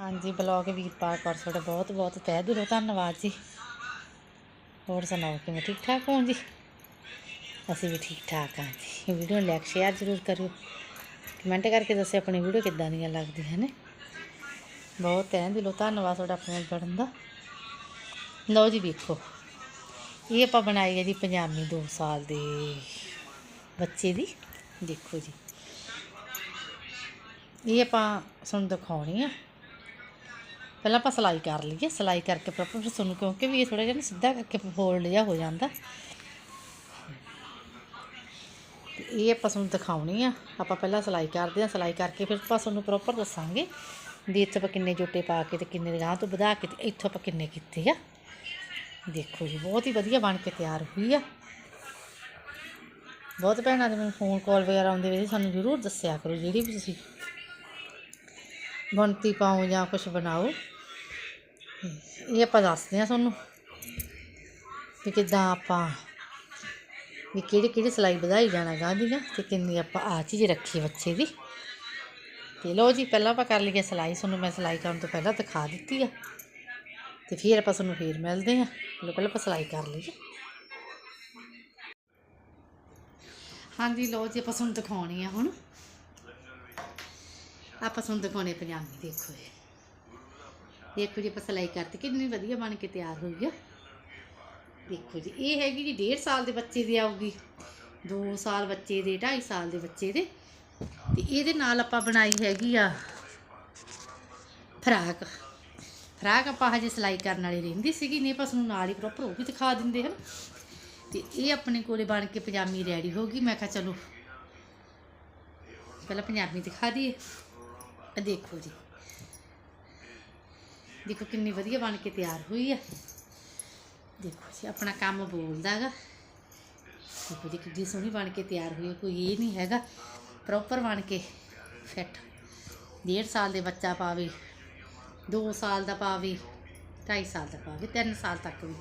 ਹਾਂਜੀ ਬਲੌਗ ਵੀਰਪਾਲ ਕੌਰ ਤੁਹਾਡਾ ਬਹੁਤ ਬਹੁਤ ਤਹਿ ਦਿਲੋਂ ਧੰਨਵਾਦ ਜੀ। ਹੋਰ ਸੁਣਾਓ, ਕਿਵੇਂ ਠੀਕ ਠਾਕ ਹੋ ਜੀ? ਅਸੀਂ ਵੀ ਠੀਕ ਠਾਕ ਹਾਂ ਜੀ। ਵੀਡੀਓ ਨੂੰ ਲਾਈਕ ਸ਼ੇਅਰ ਜ਼ਰੂਰ ਕਰਿਓ। ਕਮੈਂਟ ਕਰਕੇ ਦੱਸਿਓ ਆਪਣੀ ਵੀਡੀਓ ਕਿੱਦਾਂ ਦੀਆਂ ਲੱਗਦੀਆਂ ਨੇ। ਬਹੁਤ ਤਹਿ ਦਿਲੋਂ ਧੰਨਵਾਦ ਤੁਹਾਡਾ ਆਪਣੇ ਨਾਲ ਜੁੜਨ ਦਾ। ਲਓ ਜੀ ਵੇਖੋ। ਇਹ ਆਪਾਂ ਬਣਾਈ ਹੈ ਜੀ ਪੰਜਾਬੀ 2 ਸਾਲ ਦੇ ਬੱਚੇ ਦੀ। ਦੇਖੋ ਜੀ। ਇਹ ਆਪਾਂ ਤੁਹਾਨੂੰ ਦਿਖਾਉਣੀ ਆ। ਪਹਿਲਾਂ ਆਪਾਂ ਸਿਲਾਈ ਕਰ ਲਈਏ, ਸਿਲਾਈ ਕਰਕੇ ਪ੍ਰੋਪਰ ਫਿਰ ਤੁਹਾਨੂੰ ਕਿਉਂਕਿ ਵੀ ਇਹ ਥੋੜਾ ਜਿਹਾ ਨਾ ਸਿੱਧਾ ਕਰਕੇ ਫੋਲਡ ਜਿਹਾ ਹੋ ਜਾਂਦਾ। ਤੇ ਇਹ ਆਪਾਂ ਤੁਹਾਨੂੰ ਦਿਖਾਉਣੀ ਆ, ਆਪਾਂ ਪਹਿਲਾਂ ਸਿਲਾਈ ਕਰਦੇ ਆ ਸਿਲਾਈ ਕਰਕੇ ਫਿਰ ਆਪਾਂ ਤੁਹਾਨੂੰ ਪ੍ਰੋਪਰ ਦੱਸਾਂਗੇ ਵੀ ਇੱਥੇ ਆਪਾਂ ਕਿੰਨੇ ਜੋਟੇ ਪਾ ਕੇ ਤੇ ਕਿੰਨੇ ਗਾਂ ਤੋਂ ਵਧਾ ਕੇ ਤੇ ਇੱਥੋਂ ਆਪਾਂ ਕਿੰਨੇ ਕੀਤੇ ਆ। ਦੇਖੋ ਜੀ, ਬਹੁਤ ਹੀ ਵਧੀਆ ਬਣ ਕੇ ਤਿਆਰ ਹੋਈ ਆ। ਬਹੁਤ ਭੈਣਾਂ ਦੇ ਮੈਨੂੰ ਫੋਨ ਕਾਲ ਵਗੈਰਾ ਆਉਂਦੇ ਵੇ ਸਾਨੂੰ ਜ਼ਰੂਰ ਦੱਸਿਆ ਕਰੋ ਜਿਹੜੀ ਵੀ ਤੁਸੀਂ ਬਣਤੀ ਪਾਓ ਜਾਂ ਕੁਝ ਬਣਾਓ। ਇਹ ਆਪਾਂ ਦੱਸਦੇ ਆ ਤੁਹਾਨੂੰ ਵੀ ਕਿੱਦਾਂ ਆਪਾਂ ਵੀ ਕਿਹੜੀ ਕਿਹੜੀ ਸਿਲਾਈ ਵਧਾਈ ਜਾਣਾ ਗਾਂ ਦੀਆਂ ਤੇ ਕਿੰਨੀ ਆਪਾਂ ਆ ਚੀਜ਼ ਰੱਖੀ ਬੱਚੇ ਦੀ। ਤੇ ਲੋ ਜੀ, ਪਹਿਲਾਂ ਆਪਾਂ ਕਰ ਲਈਏ ਸਿਲਾਈ। ਤੁਹਾਨੂੰ ਮੈਂ ਸਿਲਾਈ ਕਰਨ ਤੋਂ ਪਹਿਲਾਂ ਦਿਖਾ ਦਿੱਤੀ ਆ। ਤੇ ਫਿਰ ਆਪਾਂ ਤੁਹਾਨੂੰ ਫੇਰ ਮਿਲਦੇ ਆ ਲੋ ਪਹਿਲਾਂ ਆਪਾਂ ਸਿਲਾਈ ਕਰ ਲਈਏ। ਹਾਂਜੀ, ਲਓ ਜੀ, ਆਪਾਂ ਤੁਹਾਨੂੰ ਦਿਖਾਉਣੀ ਆ ਹੁਣ। ਆਪਾਂ ਤੁਹਾਨੂੰ ਦਿਖਾਉਣੇ ਪੰਜਾਬੀ, ਦੇਖੋ ਜੀ ਦੇਖੋ ਜੀ ਆਪਾਂ ਸਿਲਾਈ ਕਰਤੀ, ਕਿੰਨੀ ਵਧੀਆ ਬਣ ਕੇ ਤਿਆਰ ਹੋਈ ਆ। ਦੇਖੋ ਜੀ, ਇਹ ਹੈਗੀ ਜੀ 1.5 ਸਾਲ ਦੇ ਬੱਚੇ ਦੀ ਆਊਗੀ। 2 ਸਾਲ ਬੱਚੇ ਦੇ 2.5 ਸਾਲ ਦੇ ਬੱਚੇ ਦੇ। ਤੇ ਇਹਦੇ ਨਾਲ ਆਪਾਂ ਬਣਾਈ ਹੈਗੀ ਆ ਫਰਾਕ। ਫਰਾਕ ਆਪਾਂ ਹਜੇ ਸਿਲਾਈ ਕਰਨ ਵਾਲੀ ਰਹਿੰਦੀ ਸੀਗੀ, ਨਹੀਂ ਆਪਾਂ ਤੁਹਾਨੂੰ ਨਾਲ ਹੀ ਪ੍ਰੋਪਰ ਉਹ ਵੀ ਦਿਖਾ ਦਿੰਦੇ ਹਨ। ਤੇ ਇਹ ਆਪਣੇ ਕੋਲੇ ਬਣ ਕੇ ਪਜਾਮੀ ਰੈਡੀ ਹੋ ਗਈ। ਮੈਂ ਕਿਹਾ ਚਲੋ, ਪਹਿਲਾਂ ਪੰਜਾਬੀ ਦਿਖਾ ਦਈਏ। ਇਹ ਦੇਖੋ ਜੀ। ਦੇਖੋ ਕਿੰਨੀ ਵਧੀਆ ਬਣ ਕੇ ਤਿਆਰ ਹੋਈ ਆ। ਦੇਖੋ ਜੀ, ਆਪਣਾ ਕੰਮ ਬੋਲਦਾ ਹੈਗਾ। ਦੇਖੋ ਜੀ ਕਿੰਨੀ ਸੋਹਣੀ ਬਣ ਕੇ ਤਿਆਰ ਹੋਈ ਹੈ। ਕੋਈ ਇਹ ਨਹੀਂ ਹੈਗਾ ਪ੍ਰੋਪਰ ਬਣ ਕੇ ਫਿੱਟ ਡੇਢ ਸਾਲ ਦੇ ਬੱਚਾ ਪਾਵੇ 2 ਸਾਲ ਦਾ ਪਾਵੇ 2.5 ਸਾਲ ਦਾ ਪਾਵੇ 3 ਸਾਲ ਤੱਕ ਵੀ।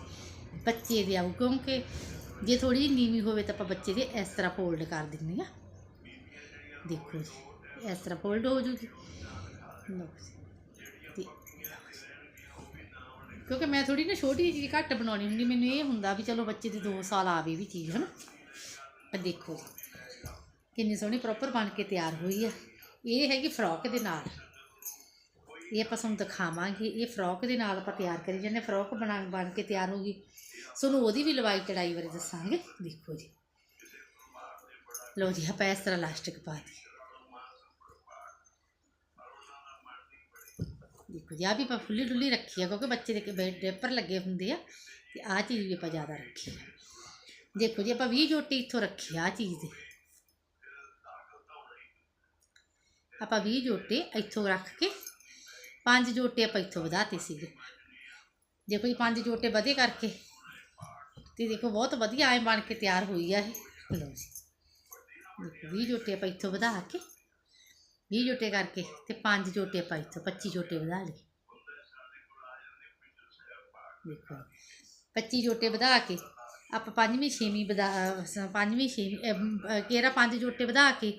ਬੱਚੇ ਦੇ ਆਊ, ਕਿਉਂਕਿ ਜੇ ਥੋੜੀ ਨੀਵੀਂ ਹੋਵੇ ਤਾਂ ਆਪਾਂ ਬੱਚੇ ਦੇ ਇਸ ਤਰ੍ਹਾਂ ਫੋਲਡ ਕਰ ਦਿੰਦੇ ਆ। ਦੇਖੋ ਜੀ, ਇਸ ਤਰ੍ਹਾਂ ਫੋਲਡ ਹੋ ਜੂਗੀ। ਲਓ ਜੀ। ਤੇ ਕਿਉਂਕਿ ਮੈਂ ਥੋੜੀ ਨਾ ਛੋਟੀ ਜਿਹੀ ਚੀਜ਼ ਘੱਟ ਬਣਾਉਣੀ ਹੁੰਦੀ, ਮੈਨੂੰ ਇਹ ਹੁੰਦਾ ਵੀ ਚਲੋ ਬੱਚੇ ਦੀ 2 ਸਾਲ ਆਵੇ ਵੀ ਚੀਜ਼, ਹਨਾ? ਪਰ ਦੇਖੋ ਜੀ ਕਿੰਨੀ ਸੋਹਣੀ ਪ੍ਰੋਪਰ ਬਣ ਕੇ ਤਿਆਰ ਹੋਈ ਆ। ਇਹ ਹੈਗੀ ਫਰੋਕ ਦੇ ਨਾਲ। ਇਹ ਆਪਾਂ ਤੁਹਾਨੂੰ ਦਿਖਾਵਾਂਗੇ, ਇਹ ਫਰੋਕ ਦੇ ਨਾਲ ਆਪਾਂ ਤਿਆਰ ਕਰੀ ਜਾਂਦੇ ਫਰੋਕ ਬਣਾ, ਬਣ ਕੇ ਤਿਆਰ ਹੋ ਗਈ। ਤੁਹਾਨੂੰ ਉਹਦੀ ਵੀ ਲਵਾਈ ਚੜਾਈ ਬਾਰੇ ਦੱਸਾਂਗੇ। ਦੇਖੋ ਜੀ। ਲਓ ਜੀ, ਆਪਾਂ ਇਸ ਤਰ੍ਹਾਂ ਲਾਸਟਿਕ ਪਾ ਦੀ ਦੇਖੋ ਜੀ ਆ ਵੀ ਆਪਾਂ ਫੁੱਲੀ ਡੁੱਲੀ ਰੱਖੀ ਆ ਕਿਉਂਕਿ ਬੱਚੇ ਦੇ ਬੈਡ ਡੇਪਰ ਲੱਗੇ ਹੁੰਦੇ ਆ ਤੇ ਆ ਚੀਜ਼ ਵੀ ਆਪਾਂ ਜ਼ਿਆਦਾ ਰੱਖੀ ਆ ਦੇਖੋ ਜੀ ਆਪਾਂ 20 ਜੋਟੀ ਇੱਥੋਂ ਰੱਖੀ ਆ ਆਹ ਚੀਜ਼ ਦੇ ਆਪਾਂ 20 ਜੋਟੇ ਇੱਥੋਂ ਰੱਖ ਕੇ ਪੰਜ ਜੋਟੇ ਆਪਾਂ ਇੱਥੋਂ ਵਧਾਤੇ ਸੀਗੇ ਦੇਖੋ ਜੀ ਪੰਜ ਜੋਟੇ ਵਧੇ ਕਰਕੇ ਤੇ ਦੇਖੋ ਬਹੁਤ ਵਧੀਆ ਐ ਬਣ ਕੇ ਤਿਆਰ ਹੋਈ ਆ ਇਹ ਲਓ ਜੀ ਦੇਖੋ 20 ਜੋਟੇ ਆਪਾਂ ਇੱਥੋਂ ਵਧਾ ਕੇ 20 ਜੋਟੇ ਕਰਕੇ ਤੇ ਪੰਜ ਜੋਟੇ ਆਪਾਂ ਇੱਥੋਂ 25 ਜੋਟੇ ਵਧਾ ਲਏ। ਦੇਖੋ 25 ਜੋਟੇ ਵਧਾ ਕੇ ਆਪਾਂ ਪੰਜਵੀਂ ਛੇਵੀਂ ਵਧਾ ਪੰਜਵੀਂ ਛੇਵੀਂ ਅਹ, ਕੇਰਾ ਪੰਜ ਜੋਟੇ ਵਧਾ ਕੇ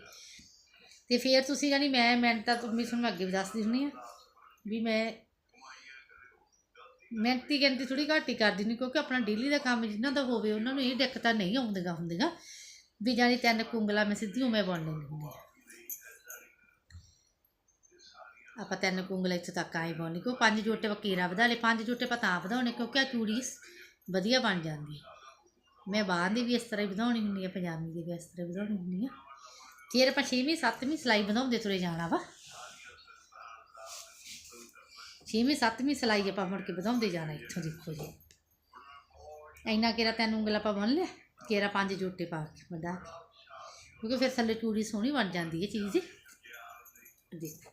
ਤੇ ਫਿਰ ਤੁਸੀਂ ਜਾਨੀ ਮੈਂ ਮੈਂ ਤਾਂ ਮੈਂ ਤੁਹਾਨੂੰ ਅੱਗੇ ਵੀ ਦੱਸਦੀ ਹੁੰਦੀ ਆ ਵੀ ਮੈਂ ਮਿਹਨਤੀ ਗਿਣਤੀ ਥੋੜੀ ਘੱਟ ਹੀ ਕਰਦੀ ਨਹੀਂ ਕਿਉਂਕਿ ਆਪਣਾ ਡੇਲੀ ਦਾ ਕੰਮ ਜਿਨ੍ਹਾਂ ਦਾ ਹੋਵੇ ਉਹਨਾਂ ਨੂੰ ਇਹ ਦਿੱਕਤਾਂ ਨਹੀਂ ਆਉਂਦੀਆਂ ਹੁੰਦੀਆਂ ਵੀ ਜਾਨੀ ਤਿੰਨ ਕੁੰਗਲਾ ਮੈਂ ਸਿੱਧੀ ਉਵੇਂ ਬਣ ਲੈਂਦੀ ਹੁੰਦੀ ਆ ਆਪਾਂ ਤਿੰਨ ਕੁੰਗਲੇ ਇੱਥੇ ਤੱਕ ਆਏ ਪਾਉਣੀ ਕਿਉਂ ਪੰਜ ਜੋਟੇ ਵਕੀਰਾ ਵਧਾ ਲਏ, ਪੰਜ ਜੋਟੇ ਆਪਾਂ ਤਾਂ ਵਧਾਉਣੇ, ਕਿਉਂਕਿ ਆ ਚੂੜੀ ਵਧੀਆ ਬਣ ਜਾਂਦੀ ਮੈਂ ਬਾਹਾਂ ਦੀ ਵੀ ਇਸ ਤਰ੍ਹਾਂ ਹੀ ਵਧਾਉਣੀ ਹੁੰਦੀ ਹੈ ਪੰਜਾਬੀ ਦੀ ਵੀ ਇਸ ਤਰ੍ਹਾਂ ਹੀ ਵਧਾਉਣੀ ਹੁੰਦੀ ਹੈ ਫਿਰ ਆਪਾਂ ਛੇਵੀਂ, ਸੱਤਵੀਂ ਸਿਲਾਈ ਵਧਾਉਂਦੇ ਤੁਰੇ ਜਾਣਾ ਵਾ। ਛੇਵੀਂ, ਸੱਤਵੀਂ ਸਿਲਾਈ ਆਪਾਂ ਮੁੜ ਕੇ ਵਧਾਉਂਦੇ ਜਾਣਾ, ਇੱਥੋਂ ਦੇਖੋ ਜੀ। ਇੰਨਾ ਕਿਹੜਾ ਤੈਨੂੰ ਉਂਗਲ ਆਪਾਂ ਬੰਨ ਲਿਆ, ਕਿਹੜਾ ਪੰਜ ਜੋਟੇ ਪਾ ਕੇ ਵਧਾ ਕੇ। ਕਿਉਂਕਿ ਫਿਰ ਥੱਲੇ ਚੂੜੀ ਸੋਹਣੀ ਬਣ ਜਾਂਦੀ ਹੈ ਚੀਜ਼। ਦੇਖੋ।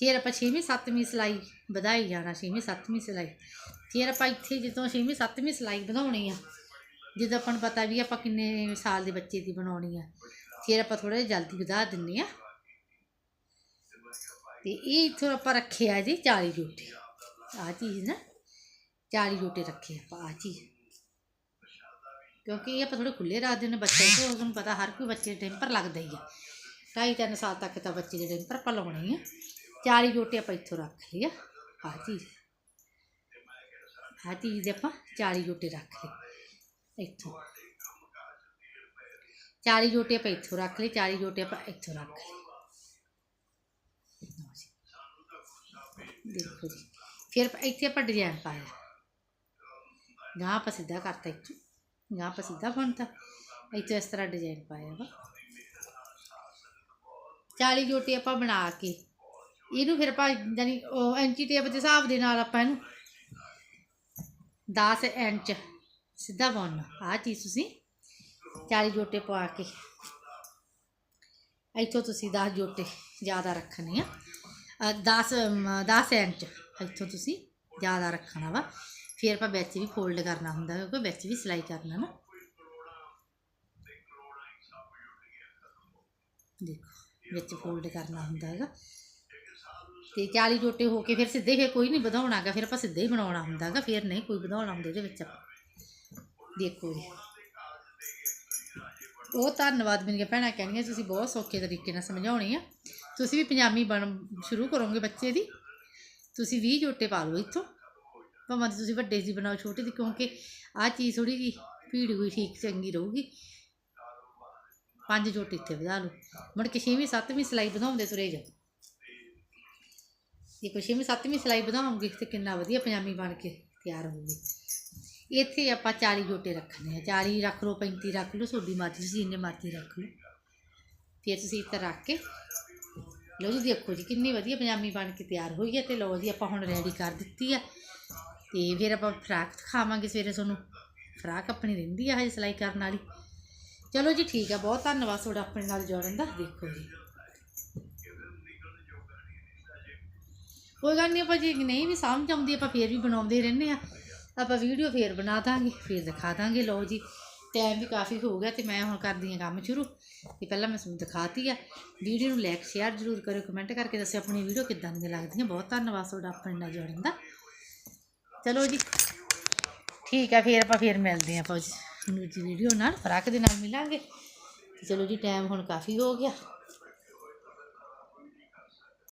ਫਿਰ ਆਪਾਂ ਛੇਵੀਂ, ਸੱਤਵੀਂ ਸਿਲਾਈ ਵਧਾਈ ਜਾਣਾ, ਛੇਵੀਂ, ਸੱਤਵੀਂ ਸਿਲਾਈ। ਫਿਰ ਆਪਾਂ ਇੱਥੇ ਜਦੋਂ ਛੇਵੀਂ, ਸੱਤਵੀਂ ਸਿਲਾਈ ਵਧਾਉਣੀ ਆ, ਜਦੋਂ ਆਪਾਂ ਨੂੰ ਪਤਾ ਵੀ ਆਪਾਂ ਕਿੰਨੇ ਸਾਲ ਦੇ ਬੱਚੇ ਦੀ ਬਣਾਉਣੀ ਆ, ਫਿਰ ਆਪਾਂ ਥੋੜਾ ਜਿਹਾ ਜਲਦੀ ਵਧਾ ਦਿੰਨੇ ਆ। ਤੇ ਇਹ ਇੱਥੋਂ ਆਪਾਂ ਰੱਖਿਆ ਜੀ 40 ਜੋਟੇ ਆ ਚੀਜ਼ ਨਾ 40 ਜੋਟੇ ਰੱਖੇ ਆਪਾਂ ਆ ਚੀਜ਼। ਕਿਉਂਕਿ ਇਹ ਆਪਾਂ ਥੋੜੇ ਖੁੱਲੇ ਰੱਖਦੇ ਨੇ ਬੱਚੇ ਤੋਂ, ਤੁਹਾਨੂੰ ਪਤਾ ਹਰ ਕੋਈ ਬੱਚੇ ਦੇ ਟੈਂਪਰ ਲੱਗਦਾ ਹੀ ਆ। ਢਾਈ ਤਿੰਨ ਸਾਲ ਤੱਕ ਤਾਂ ਬੱਚੇ ਦੇ ਟੈਂਪਰ ਆਪਾਂ ਲਾਉਣੇ ਹੀ ਜੋਟੇ ਆਪਾਂ ਇੱਥੋਂ ਰੱਖ ਲਿਆ ਆਹ ਚੀਜ਼ ਆਹ ਚੀਜ਼ ਦੇ ਆਪਾਂ 40 ਜੋਟੇ ਰੱਖ ਲਏ ਇੱਥੋਂ। 40 ਜੋਟੇ ਆਪਾਂ ਇੱਥੋਂ ਰੱਖ ਲਏ 40 ਜੋਟੇ ਆਪਾਂ ਇੱਥੋਂ ਰੱਖ ਲਏ ਦੇਖੋ ਜੀ। ਫਿਰ ਇੱਥੇ ਆਪਾਂ ਡਿਜ਼ਾਈਨ ਪਾਇਆ। ਗਾਂ ਆਪਾਂ ਸਿੱਧਾ ਕਰਤਾ ਇੱਥੋਂ। ਗਾਂ ਆਪਾਂ ਸਿੱਧਾ ਬਣਤਾ। ਇੱਥੇ ਇਸ ਤਰ੍ਹਾਂ ਡਿਜ਼ਾਈਨ ਪਾਇਆ ਵਾ। 40 ਜੋਟੇ ਆਪਾਂ ਬਣਾ ਕੇ ਇਹਨੂੰ ਫਿਰ ਆਪਾਂ ਜਾਨੀ ਉਹ ਐਂਚੀ ਟੇਪ ਦੇ ਹਿਸਾਬ ਦੇ ਨਾਲ ਆਪਾਂ ਇਹਨੂੰ 10 ਇੰਚ ਸਿੱਧਾ ਪਾਉਣਾ ਆਹ ਚੀਜ਼ ਤੁਸੀਂ 40 ਜੋਟੇ ਪਾ ਕੇ ਇੱਥੋਂ ਤੁਸੀਂ 10 ਜੋਟੇ ਜ਼ਿਆਦਾ ਰੱਖਣੇ ਆ। 10 10 ਇੰਚ ਇੱਥੋਂ ਤੁਸੀਂ ਜ਼ਿਆਦਾ ਰੱਖਣਾ ਵਾ। ਫਿਰ ਆਪਾਂ ਵਿੱਚ ਵੀ ਫੋਲਡ ਕਰਨਾ ਹੁੰਦਾ ਕਿਉਂਕਿ ਵਿੱਚ ਵੀ ਸਿਲਾਈ ਕਰਨਾ ਨਾ। ਦੇਖੋ, ਵਿੱਚ ਫੋਲਡ ਕਰਨਾ ਹੁੰਦਾ ਹੈਗਾ। ਤੇ 40 ਜੋਟੇ ਹੋ ਕੇ ਫਿਰ ਸਿੱਧੇ ਫਿਰ ਕੋਈ ਨਹੀਂ ਵਧਾਉਣਾਗਾ ਫਿਰ ਆਪਾਂ ਸਿੱਧੇ ਹੀ ਬਣਾਉਣਾ ਹੁੰਦਾਗਾ ਫਿਰ ਨਹੀਂ ਕੋਈ ਵਧਾਉਣਾ ਹੁੰਦਾ ਇਹਦੇ ਵਿੱਚ ਦੇਖੋ ਜੀ। ਬਹੁਤ ਧੰਨਵਾਦ ਮੇਰੀਆਂ ਭੈਣਾਂ ਕਹਿੰਦੀਆਂ ਤੁਸੀਂ ਬਹੁਤ ਸੌਖੇ ਤਰੀਕੇ ਨਾਲ ਸਮਝਾਉਣੀ ਆ। ਤੁਸੀਂ ਵੀ ਪੰਜਾਬੀ ਬਣ ਸ਼ੁਰੂ ਕਰੋਗੇ ਬੱਚੇ ਦੀ। ਤੁਸੀਂ 20 ਜੋਟੇ ਪਾ ਲਓ ਇੱਥੋਂ। ਭਾਵੇਂ ਤੁਸੀਂ ਵੱਡੇ ਦੀ ਬਣਾਓ, ਛੋਟੇ ਦੀ ਕਿਉਂਕਿ ਆਹ ਚੀਜ਼ ਥੋੜੀ ਜੀ ਭੀੜ ਹੋਈ ਠੀਕ ਚੰਗੀ ਰਹੂਗੀ। ਪੰਜ ਜੋਟੇ ਇੱਥੇ ਵਧਾ ਲਓ। ਮੁੜ ਕੇ ਛੇਵੀਂ, ਸੱਤਵੀਂ ਸਿਲਾਈ ਵਧਾਉਂਦੇ ਤੁਰੇ ਜਾਓ। ਜੇ ਕੋਈ ਛੇਵੀਂ, ਸੱਤਵੀਂ ਸਿਲਾਈ ਵਧਾਉਂਗੇ ਤੇ ਕਿੰਨਾ ਵਧੀਆ ਪਜਾਮੀ ਬਣ ਕੇ ਤਿਆਰ ਹੋਊਗੀ। ਇੱਥੇ ਆਪਾਂ 40 ਗੋਟੇ ਰੱਖਣੇ ਆ। 40 ਰੱਖ ਲਓ 35 ਰੱਖ ਲਓ, ਤੁਹਾਡੀ ਮਰਜ਼ੀ, ਤੁਸੀਂ ਇੰਨੇ ਮਰਜ਼ੀ ਰੱਖ ਲਓ। ਫਿਰ ਤੁਸੀਂ ਇੱਥੇ ਰੱਖ ਕੇ ਲਓ ਜੀ, ਦੇਖੋ ਜੀ ਕਿੰਨੀ ਵਧੀਆ ਪਜਾਮੀ ਬਣ ਕੇ ਤਿਆਰ ਹੋਈ ਹੈ ਤੇ ਲਓ ਜੀ ਆਪਾਂ ਹੁਣ ਰੈਡੀ ਕਰ ਦਿੱਤੀ ਆ। ਤੇ ਫਿਰ ਆਪਾਂ ਫਰਾਕ ਦਿਖਾਵਾਂਗੇ, ਸਵੇਰੇ ਤੁਹਾਨੂੰ ਫਰਾਕ ਆਪਣੀ ਰਹਿੰਦੀ ਆ ਹਜੇ ਸਿਲਾਈ ਕਰਨ ਵਾਲੀ। ਚਲੋ ਜੀ ਠੀਕ ਆ, ਬਹੁਤ ਧੰਨਵਾਦ ਤੁਹਾਡਾ ਆਪਣੇ ਨਾਲ ਜੁੜਨ ਦਾ। ਦੇਖੋ ਜੀ। ਕੋਈ ਗੱਲ ਨਹੀਂ, ਆਪਾਂ ਜੇ ਨਹੀਂ ਵੀ ਸਮਝ ਆਉਂਦੀ, ਆਪਾਂ ਫੇਰ ਵੀ ਬਣਾਉਂਦੇ ਰਹਿੰਦੇ ਆ ਆਪਾਂ ਵੀਡੀਓ ਫੇਰ ਬਣਾ ਦਾਂਗੇ, ਫੇਰ ਦਿਖਾ ਦਾਂਗੇ। ਲਓ ਜੀ ਟਾਈਮ ਵੀ ਕਾਫੀ ਹੋ ਗਿਆ ਤੇ ਮੈਂ ਹੁਣ ਕਰਦੀ ਆ ਕੰਮ ਸ਼ੁਰੂ। ਤੇ ਪਹਿਲਾਂ ਮੈਂ ਤੁਹਾਨੂੰ ਦਿਖਾਤੀ ਆ। ਵੀਡੀਓ ਨੂੰ ਲਾਈਕ ਸ਼ੇਅਰ ਜ਼ਰੂਰ ਕਰਿਓ ਕਮੈਂਟ ਕਰਕੇ ਦੱਸਿਓ ਆਪਣੀ ਵੀਡੀਓ ਕਿੱਦਾਂ ਦੀਆਂ ਲੱਗਦੀਆਂ। ਬਹੁਤ ਧੰਨਵਾਦ ਤੁਹਾਡਾ ਆਪਣੇ ਨਾਲ ਜੁੜਨ ਦਾ। ਚਲੋ ਜੀ, ਠੀਕ ਆ, ਫੇਰ ਆਪਾਂ ਫੇਰ ਮਿਲਦੇ ਆ ਆਪਾਂ ਜੀ। ਵੀਡੀਓ ਨਾਲ, ਫਰਾਕ ਦੇ ਨਾਲ ਮਿਲਾਂਗੇ। ਤੇ ਚਲੋ ਜੀ ਟਾਈਮ ਹੁਣ ਕਾਫੀ ਹੋ ਗਿਆ।